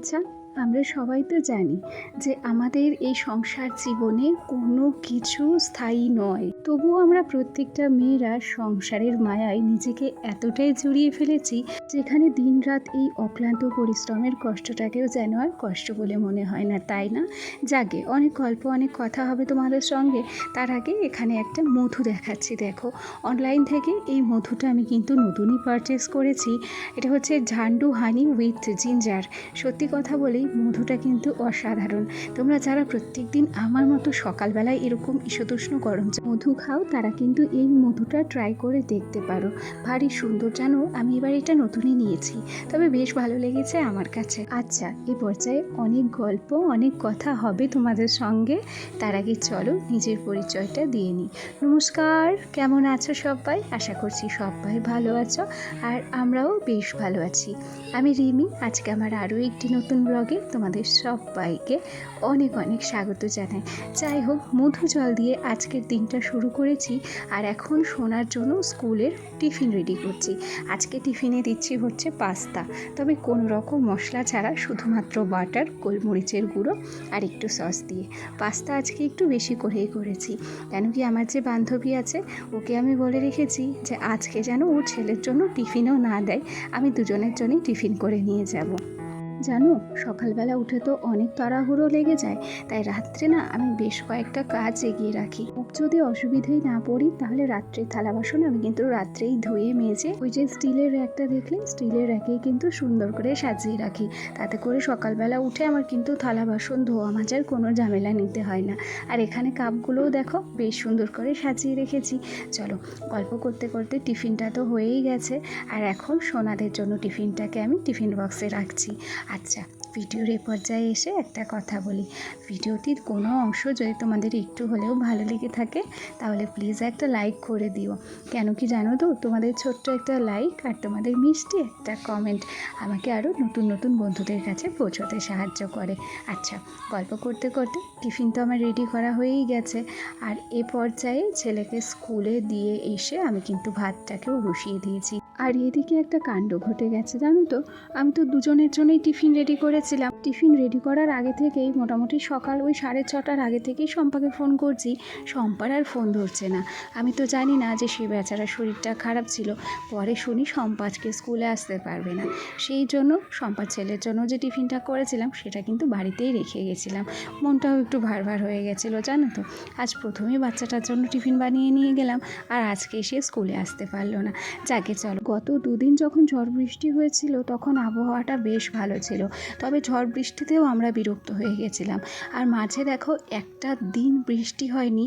আচ্ছা। আমরা সবাই তো জানি যে আমাদের এই সংসার জীবনে কোনো কিছু স্থায়ী নয়। তবুও আমরা প্রত্যেকটা মেয়েরা সংসারের মায়ায় নিজেকে এতটাই জড়িয়ে ফেলেছি যেখানে দিনরাত এই অক্লান্ত পরিশ্রমের কষ্টটাকেও যেন আর কষ্ট বলে মনে হয় না, তাই না? যাকে অনেক গল্প, অনেক কথা হবে তোমাদের সঙ্গে। তার আগে এখানে একটা মধু দেখাচ্ছি, দেখো। অনলাইন থেকে এই মধুটা আমি কিন্তু নতুনই পারচেস করেছি। এটা হচ্ছে ঝান্ডু হানি উইথ জিঞ্জার সত্যি কথা বলেই মধুটা কিন্তু অসাধারণ। তোমরা যারা প্রত্যেক দিন আমার মতো সকালবেলায় এরকম ঈশতুষ্ণ গরম মধু খাও, তারা কিন্তু এই মধুটা ট্রাই করে দেখতে পারো। ভারী সুন্দর, জানো? আমি এবার এটা নতুনই নিয়েছি। তবে বেশ ভালো লেগেছে আমার কাছে। আচ্ছা এ পর্যায়ে অনেক গল্প, অনেক কথা হবে তোমাদের সঙ্গে। তার আগে চলো নিজের পরিচয়টা দিয়ে নিই। নমস্কার, কেমন আছো সবাই? আশা করছি সবাই ভালো আছো। আর আমরাও বেশ ভালো আছি। আমি রিমি, আজকে আমার আরও একটি নতুন ব্লগে তোমাদের সবাইকে অনেক অনেক স্বাগত জানাই। যাই হোক মধু জল দিয়ে আজকের দিনটা শুরু করেছি আর এখন শোনার জন্য স্কুলের টিফিন রেডি করছি। আজকে টিফিনে দিচ্ছি হচ্ছে পাস্তা। তবে কোনো রকম মশলা ছাড়া শুধুমাত্র বাটার, গোলমরিচের গুঁড়ো আর একটু সস দিয়ে। পাস্তা আজকে একটু বেশি করেই করেছি। কেন কি আমার যে বান্ধবী আছে, ওকে আমি বলে রেখেছি যে আজকে যেন ওর ছেলের জন্য টিফিনও না দেয়, আমি দুজনের জন্যই টিফিন করে নিয়ে যাব। জানো, সকালবেলা উঠে তো অনেক তাড়াহুড়ো লেগে যায়, তাই রাত্রে না আমি বেশ কয়েকটা কাজ এগিয়ে রাখি। যদি অসুবিধেই না পড়ি, তাহলে রাত্রে থালা বাসন আমি কিন্তু রাত্রেই ধুয়ে মেজে, ওই যে স্টিলের র্যাকটা দেখলে, স্টিলের র্যাকেই কিন্তু সুন্দর করে সাজিয়ে রাখি। তাতে করে সকালবেলা উঠে আমার কিন্তু থালা বাসন, ধোয়া মাজার কোনো ঝামেলা নিতে হয় না। আর এখানে কাপগুলোও দেখো, বেশ সুন্দর করে সাজিয়ে রেখেছি। চলো, গল্প করতে করতে টিফিনটা তো হয়েই গেছে। আর এখন সোনাদের জন্য টিফিনটাকে আমি টিফিন বক্সে রাখছি। আচ্ছা ভিডিওর এ পর্যায়ে এসে একটা কথা বলি। ভিডিওটির কোনো অংশ যদি তোমাদের একটু হলেও ভালো লেগে থাকে, তাহলে প্লিজ একটা লাইক করে দিও। কেন কি জানো তো, তোমাদের ছোট্ট একটা লাইক আর তোমাদের মিষ্টি একটা কমেন্ট আমাকে আরও নতুন নতুন বন্ধুদের কাছে পৌঁছতে সাহায্য করে। আচ্ছা গল্প করতে করতে টিফিন তো আমার রেডি করা হয়েই গেছে। আর এ পর্যায়ে ছেলেকে স্কুলে দিয়ে এসে আমি কিন্তু ভাতটাকেও বসিয়ে দিয়েছি। আর এদিকে একটা কাণ্ড ঘটে গেছে, জানো তো? আমি তো দুজনের জন্যই টিফিন রেডি করেছিলাম। টিফিন রেডি করার আগে থেকেই, মোটামুটি সকাল ওই সাড়ে ছটার আগে থেকেই শম্পাকে ফোন করছি। শম্পার আর ফোন ধরছে না। আমি তো জানি না যে সে বেচারা শরীরটা খারাপ ছিল। পরে শুনি শম্পা আজকে স্কুলে আসতে পারবে না। সেই জন্য শম্পার ছেলের জন্য যে টিফিনটা করেছিলাম, সেটা কিন্তু বাড়িতেই রেখে গেছিলাম। মনটাও একটু ভার ভার হয়ে গেছিল, জানো তো? আজ প্রথমেই বাচ্চাটার জন্য টিফিন বানিয়ে নিয়ে গেলাম, আর আজকে সে স্কুলে আসতে পারল না। যাকে চলো গত দুদিন যখন ঝড় বৃষ্টি হয়েছিল, তখন আবহাওয়াটা বেশ ভালো ছিল। তবে ঝড় বৃষ্টিতেও আমরা বিরক্ত হয়ে গেছিলাম। আর মাঝে দেখো, একটা দিন বৃষ্টি হয়নি,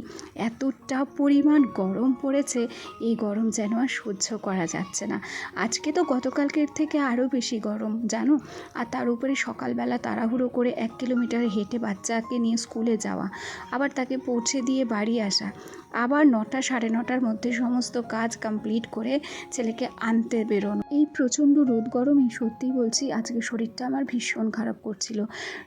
এতটা পরিমাণ গরম পড়েছে, এই গরম যেন আর সহ্য করা যাচ্ছে না। আজকে তো গতকালকের থেকে আরও বেশি গরম, জানো? আর তার উপরে সকালবেলা তাড়াহুড়ো করে এক কিলোমিটার হেঁটে বাচ্চাকে নিয়ে স্কুলে যাওয়া, আবার তাকে পৌঁছে দিয়ে বাড়ি আসা, আবার নটা সাড়ে নটার মধ্যে সমস্ত কাজ কমপ্লিট করে ছেলেকে আনতে বেরোনো। এই প্রচণ্ড রোদ গরমে সত্যি বলছি, আজকে শরীরটা আমার ভীষণ খারাপ করছিল।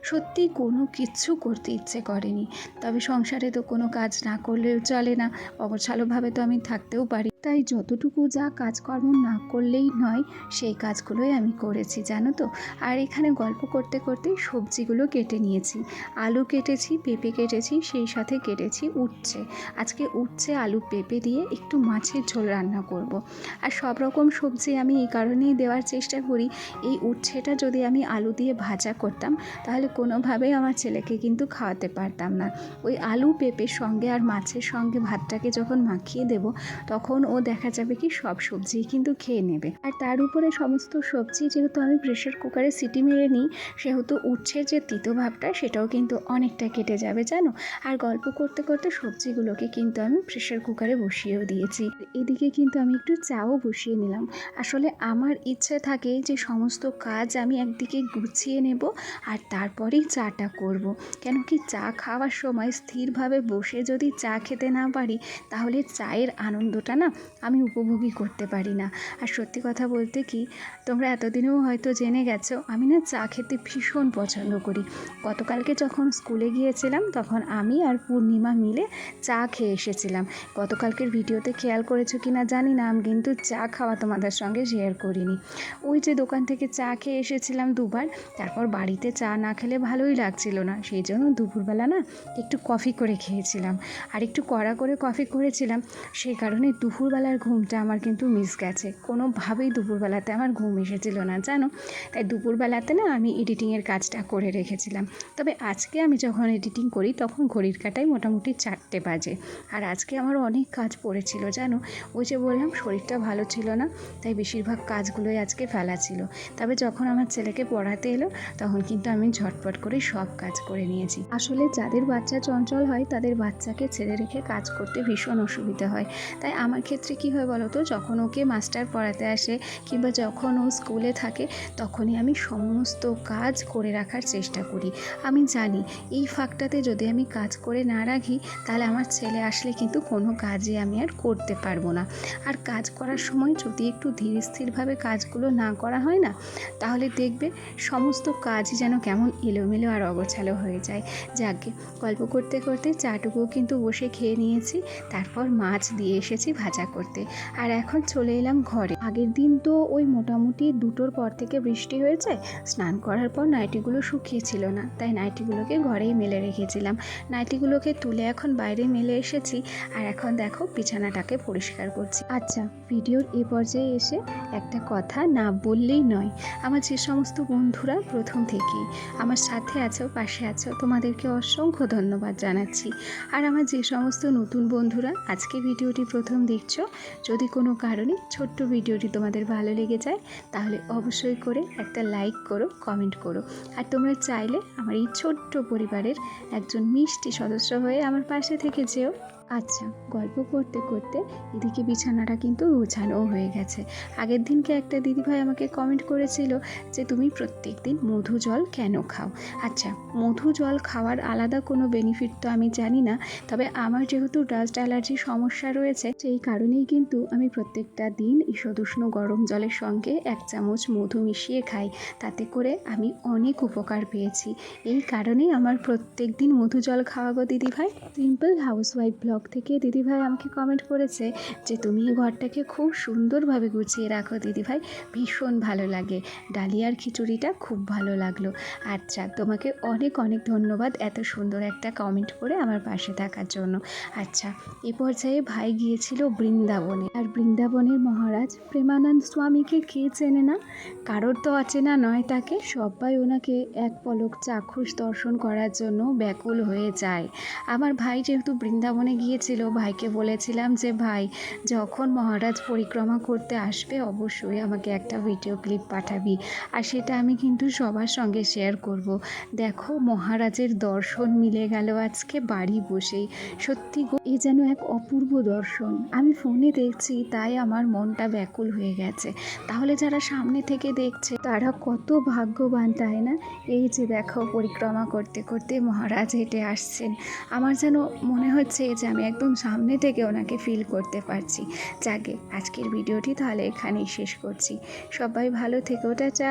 সত্যি কোনো কিছু করতে ইচ্ছে করেনি। তবে সংসারে তো কোনো কাজ না করলেও চলে না। অগোছালোভাবে তো আমি থাকতেও পারি। তাই যতটুকু যা কাজকর্ম না করলেই নয়, সেই কাজগুলোই আমি করেছি, জানো তো? আর এখানে গল্প করতে করতে সবজিগুলো কেটে নিয়েছি। আলু কেটেছি, পেঁপে কেটেছি, সেই সাথে কেটেছি উচ্ছে। আজকে উচ্ছে, আলু, পেঁপে দিয়ে একটু মাছের ঝোল রান্না করব। আর সব রকম সবজি আমি এই কারণেই দেওয়ার চেষ্টা করি, এই উচ্ছেটা যদি আমি আলু দিয়ে ভাজা করতাম, তাহলে কোনোভাবেই আমার ছেলেকে কিন্তু খাওয়াতে পারতাম না। ওই আলু, পেঁপের সঙ্গে আর মাছের সঙ্গে ভাতটাকে যখন মাখিয়ে দেব, তখন ও দেখা যাবে কি সব সবজি কিন্তু খেয়ে নেবে। আর তার উপরে সমস্ত সবজি যেহেতু আমি প্রেশার কুকারে সিটি মেরে নিই, সেহেতু উঠছে যে তিতো ভাবটা, সেটাও কিন্তু অনেকটা কেটে যাবে, জানো? আর গল্প করতে করতে সবজিগুলোকে কিন্তু আমি প্রেশার কুকারে বসিয়েও দিয়েছি। এদিকে কিন্তু আমি একটু চাও বসিয়ে নিলাম। আসলে আমার ইচ্ছে থাকে যে সমস্ত কাজ আমি একদিকে গুছিয়ে নেব আর তারপরেই চাটা করব। কেন কি চা খাওয়ার সময় স্থিরভাবে বসে যদি চা খেতে না পারি, তাহলে চায়ের আনন্দটা না আমি উপভোগই করতে পারি না। আর সত্যি কথা বলতে কি, তোমরা এতদিনেও হয়তো জেনে গেছো, আমি না চা খেতে ভীষণ পছন্দ করি। গতকালকে যখন স্কুলে গিয়েছিলাম, তখন আমি আর পূর্ণিমা মিলে চা খেয়ে এসেছিলাম। গতকালকের ভিডিওতে খেয়াল করেছ কি না জানি না, আমি কিন্তু চা খাওয়া তোমাদের সঙ্গে শেয়ার করিনি। ওই যে দোকান থেকে চা খেয়ে এসেছিলাম দুবার, তারপর বাড়িতে চা না খেলে ভালোই লাগছিল না, সেই জন্য দুপুরবেলা না একটু কফি করে খেয়েছিলাম। আর একটু কড়া করে কফি করেছিলাম, সেই কারণে দুপুরবেলার ঘুমটা আমার কিন্তু মিস গেছে। কোনোভাবেই দুপুরবেলাতে আমার ঘুম এসেছিল না, জানো? তাই দুপুরবেলাতে না আমি এডিটিংয়ের কাজটা করে রেখেছিলাম। তবে আজকে আমি যখন এডিটিং করি, তখন ঘড়ির কাটাই মোটামুটি চারটে বাজে। আর আজকে আমার অনেক কাজ পড়েছিল, জানো? ওই যে বললাম, শরীরটা ভালো ছিল না, তাই বেশিরভাগ কাজগুলোই আজকে ফেলা ছিল। তবে যখন আমার ছেলেকে পড়াতে এলো, তখন কিন্তু আমি ঝটপট করে সব কাজ করে নিয়েছি। আসলে যাদের বাচ্চা চঞ্চল হয়, তাদের বাচ্চাকে ছেড়ে রেখে কাজ করতে ভীষণ অসুবিধা হয়। তাই আমার ক্ষেত্রে কি হয় বলো তো? যখন ওকে মাস্টার পড়াতে আসে কিংবা যখন ও স্কুলে থাকে, তখনই আমি সমস্ত কাজ করে রাখার চেষ্টা করি। আমি জানি এই ফাঁকটাতে যদি আমি কাজ করে না রাখি, তাহলে আমার ছেলে আসলে কিন্তু কোনো কাজে আমি আর করতে পারব না। আর কাজ করার সময় যদি একটু ধীর স্থিরভাবে কাজগুলো না করা হয় না, তাহলে দেখবে সমস্ত কাজই যেন কেমন এলোমেলো আর অগোছালো হয়ে যায়। যাকে, গল্প করতে করতে চাটুকুও কিন্তু বসে খেয়ে নিয়েছি, তারপর মাছ দিয়ে এসেছি ভাজা করতে। আর এখন চলে এলাম ঘরে। আগের দিন তো ওই মোটামুটি দুটোর পর থেকে বৃষ্টি হয়েছে। স্নান করার পর নাইটিগুলো শুকিয়েছিল না, তাই নাইটিগুলোকে ঘরেই মেলে রেখেছিলাম। নাইটিগুলোকে তুলে এখন বাইরে মেলে এসেছি। আর এখন দেখো বিছানাটাকে পরিষ্কার করছি। আচ্ছা ভিডিওর এ পর্যায়ে এসে একটা কথা না বললেই নয়। আমার যে সমস্ত বন্ধুরা প্রথম থেকেই, আমার সাথে আছো, পাশে আছো, তোমাদেরকে অসংখ্য ধন্যবাদ জানাচ্ছি। আর আমার যে সমস্ত নতুন বন্ধুরা, আজকে ভিডিওটি প্রথম দেখছ যদি কোনো কারণে ছোট্ট ভিডিওটি তোমাদের ভালো লেগে যায়, তাহলে অবশ্যই করে একটা লাইক করো কমেন্ট করো। আর তোমরা চাইলে আমার এই ছোট্ট পরিবারের একজন মিষ্টি সদস্য হয়ে আমার পাশে থেকে যেও। আচ্ছা গল্প করতে করতে এদিকে বিছানাটা কিন্তু গোছানো হয়ে গেছে। আগের দিনকে একটা দিদিভাই আমাকে কমেন্ট করেছিল যে, তুমি প্রত্যেক দিন মধু জল কেন খাও? আচ্ছা মধু জল খাওয়ার আলাদা কোনো বেনিফিট তো আমি জানি না, তবে আমার যেহেতু ডাস্ট অ্যালার্জির সমস্যা রয়েছে, সেই কারণেই কিন্তু আমি প্রত্যেকটা দিন ঈষদুষ্ণ গরম জলের সঙ্গে এক চামচ মধু মিশিয়ে খাই। তাতে করে আমি অনেক উপকার পেয়েছি। এই কারণেই আমার প্রত্যেক দিন মধু জল খাওয়াবো দিদিভাই। সিম্পল হাউসওয়াইফ ব্লগ থেকে দিদিভাই আমাকে কমেন্ট করেছে যে, তুমি এই ঘরটাকে খুব সুন্দরভাবে গুছিয়ে রাখো দিদিভাই, ভীষণ ভালো লাগে। ডালিয়ার খিচুড়িটা খুব ভালো লাগল। আচ্ছা তোমাকে অনেক অনেক ধন্যবাদ এত সুন্দর একটা কমেন্ট করে আমার পাশে থাকার জন্য। আচ্ছা এ পর্যায়ে ভাই গিয়েছিল বৃন্দাবনে। আর বৃন্দাবনের মহারাজ প্রেমানন্দ স্বামীকে কে চেনে না? কারোর তো অচেনা নয় তাকে। সবাই ওনাকে এক পলক চাক্ষুষ দর্শন করার জন্য ব্যাকুল হয়ে যায়। আমার ভাই যেহেতু বৃন্দাবনে গিয়েছিল, ভাইকে বলেছিলাম যে, ভাই, যখন মহারাজ পরিক্রমা করতে আসবে, অবশ্যই আমাকে একটা ভিডিও ক্লিপ পাঠাবি। আর সেটা আমি কিন্তু সবার সঙ্গে শেয়ার করব। দেখো, মহারাজের দর্শন মিলে গেল আজকে বাড়ি বসেই। সত্যি গো, এ যেন এক অপূর্ব দর্শন। আমি ফোনে দেখছি, তাই আমার মনটা ব্যাকুল হয়ে গেছে। তাহলে যারা সামনে থেকে দেখছে, তারা কত ভাগ্যবান, তাই না? এই যে দেখো, পরিক্রমা করতে করতে মহারাজ হেঁটে আসছেন। আমার যেন মনে হচ্ছে যে আমি একদম সামনে থেকে ওনাকে ফিল করতে পারছি। যাকে আজকের ভিডিওটি তাহলে এখানেই শেষ করছি। সবাই ভালো থেকো চা